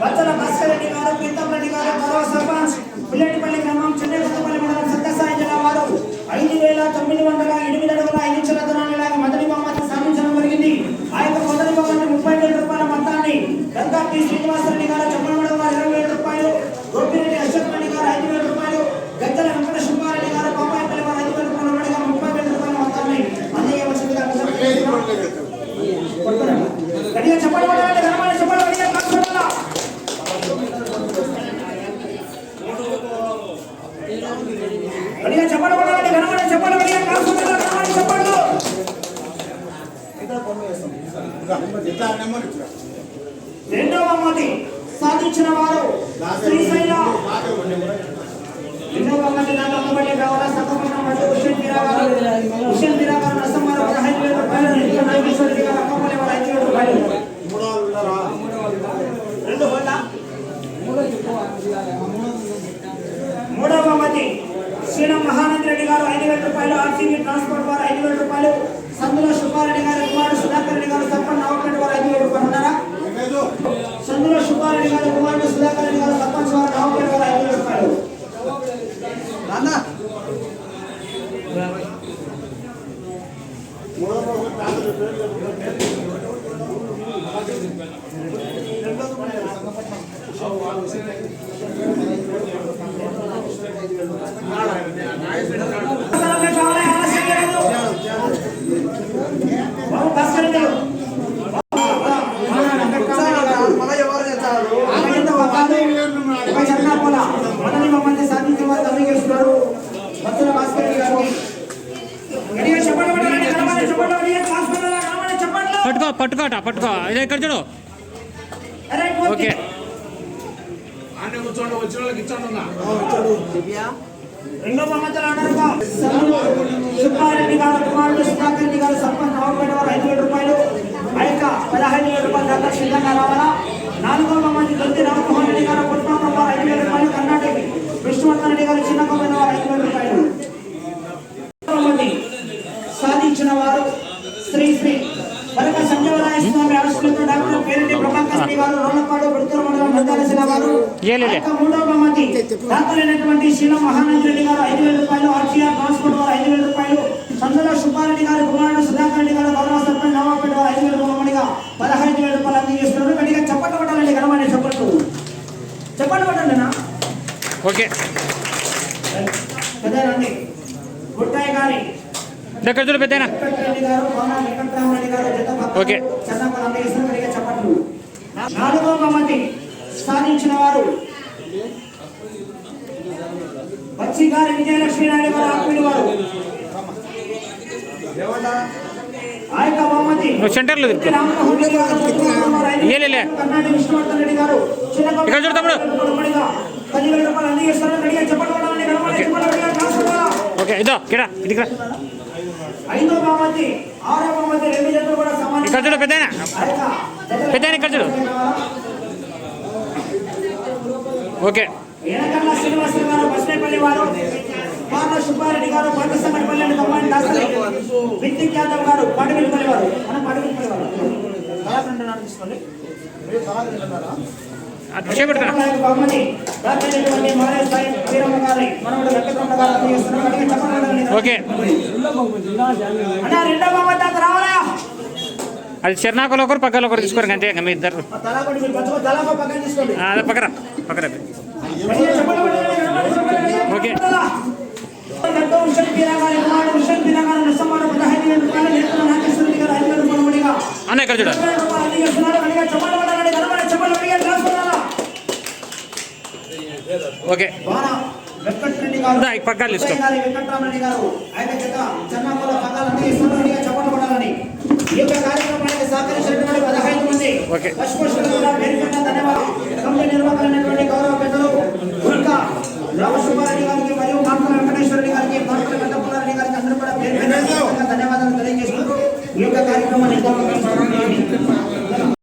బచ్చల భాస్కర్ రెడ్డి గారు ప్రీతం రెడ్డి గారు గౌరవ సర్పంచ్. పిల్లటిపల్లి గ్రామం చెన్నైకొత్తపల్లి మండలం సత్యసాయి జిల్లా వారు. ఐదు వేల తొమ్మిది వందల ఎనిమిది అడుగుల ఐదు ఇంచుల దూరాన్ని మొదటి బహుమతి సాధించడం జరిగింది. ఆ యొక్క మొదటి బహుమతి ముప్పై వేల రూపాయల మొత్తాన్ని గంగాపి శ్రీనివాసరెడ్డి గారు చెప్పడం వారు ఇరవై వేల రూపాయలు. గోపిరెడ్డి అశోక్ రెడ్డి గారు ఐదు వేల రూపాయలు. గద్దెల వెంకట సుబ్బారెడ్డి గారు పాపాయపల్లి వారు ఐదు వేల రూపాయల. వాడిగా ముప్పై వేల రూపాయల మొత్తాన్ని అందజేయవలసిందిగా గట్టిగా చెప్పండి చెప్పండి చెప్పండి చెప్పండి. రెండవ సాధించిన వారు రెండవ బహుమతి నాకు అమ్మబడి రావాలా సతమతం మరియు హుషేన్ మీరా గారు హుషేన్ మీరా గారు నరసింహారావు పదహైదు వేల రూపాయలు ఇంకా నాగేశ్వర రెడ్డి గారు అమ్మబడి వారు ఐదు వేల రూపాయలు రెండు హోదా మూడవ బహుమతి శ్రీరామ్ మహానంద రెడ్డి గారు ఐదు వేల రూపాయలు ఆర్సీబీ ట్రాన్స్పోర్ట్ వారు ఐదు వేల రూపాయలు. సందుల సుబ్బారెడ్డి గారు కుమారుడు సుధాకర్ రెడ్డి గారు సర్పంచ్ నవకరెడ్డి వారు ఐదు వేల రూపాయలు ఉన్నారా? సందుల సుబ్బారెడ్డి గారు కుమారుడు సుధాకర్ రెడ్డి గారు సర్పంచ్ వారు నవకరెడ్డి వారు ఐదు వేల రూపాయలు. అవసరమే కావాలి, ఆలస్యం లేదు. బాబు, భాస్కర్ రెడ్డి గారు. ఆలయంతో పదాలు, ఒక చరణాపల, మొదటి బహుమతి సాధించిన వారు తమ్మిగేస్తున్నారు. భక్తుల భాస్కర్ రెడ్డి గారికి. గట్టిగా చెప్పండి కొట్టాలండి, గణపతి చెప్పండి, గట్టిగా క్లాస్ కొట్టాలా, గణపతి చెప్పండి. పట్టుకో పట్టుకోట పట్టుకో. ఇది ఇక్కడ చూడు. ఓకే. ఆనే కూర్చోండి వచ్చిన వాళ్ళకి ఇచ్చండి. ఉన్నా రెండో బహుమతులు అన్నారుగా సన్నులు సుబ్బారెడ్డి గారు కుమారుడు సుధాకర్ రెడ్డి గారు సర్పంచ్ నవపేట వారు ఐదు వేల రూపాయలు. ఆ యొక్క పదహైదు వేల రూపాయలు దాకా సిద్ధంగా రావాలా? నాలుగో రామమోహన్ రెడ్డి గారు పుష్పం వారు ఐదు వేల రూపాయలు కర్ణాటక విష్ణువర్ధన్ రెడ్డి గారు చిన్న కొమ్మిన వారు ఐదు వేల రూపాయలు బహుమతి సాధించిన వారు శ్రీ శ్రీ వరక సంజీవరాయ స్వామి మండలం వారు మూడవ బహుమతి దాతలైనటువంటి శీలం మహానంద రెడ్డి గారు ఐదు వేల రూపాయలు ఆర్టీఆర్ ట్రాన్స్పోర్ట్ వారు ఐదు వేల రూపాయలు సందుల సుబ్బారెడ్డి గారు కుమారుడు సుధాకర్ రెడ్డి గారు గౌరవ సర్పంచ్ నవాపేట వారు ఐదు వేల బహుమతిగా పదహైదు వేల రూపాయలు అందజేస్తున్నారు గట్టిగా చప్పట్లు కొట్టాలండి గణమని చెప్పట్లు. చెప్పండి కొట్టండినా ఓకే. పెద్దనండి గుట్టాయి గారి ఇక్కడ చూడు పక్కన ఓకే. నాలుగో బహుమతి సాధించిన వారు. వచ్చి గారి విజయలక్ష్మి నాయుడు గారు ఆత్మీయులు వారు. ఆ యొక్క బహుమతి సెంటర్లో. కర్ణాటక విష్ణువర్ధన్ రెడ్డి గారు చిన్న ఇక్కడ చూడు తమ్ముడు. బహుమతిగా పదివేల రూపాయలు ట్రాన్స్ఫర్ ఓకే ఇదో కిడా ఇదిగా ఐదో బహుమతి ఆరో బహుమతి రెండు జట్లు కూడా సమానం. ఇక్కడ చూడు పెద్దనా పెద్దనా ఇక్కడ చూడు. ఓకే. ఏనకల్లా శ్రీనివాసరావు గారు బస్నేపల్లి వారు పార్ల సుబ్బారెడ్డి గారు పంటసంగడిపల్లి అని కమ్మాయి దాసరి విద్యుత్ యాదవ్ గారు పడవిల్పల్లి వారు. మనం పడవిల్పల్లి వారు. కళాఖండ బహుమతి ఓకే. అది చిరునాకులు ఒకరు పక్కన ఒకరు తీసుకోరు అంతే మీ ఇద్దరు. అదే పక్కన ఓకే. అన్న ఇక్కడ చూడు? ఓకే. వెంకటరెడ్డి గారు వెంకటరామరెడ్డి గారు ఆయన ఈ యొక్క కార్యక్రమానికి సహకరించినటువంటి పదహైదు మంది పశుపక్షులుగా పేరు ధన్యవాదాలు. కంపెనీ నిర్వాహకులైనటువంటి గౌరవ పెద్దలు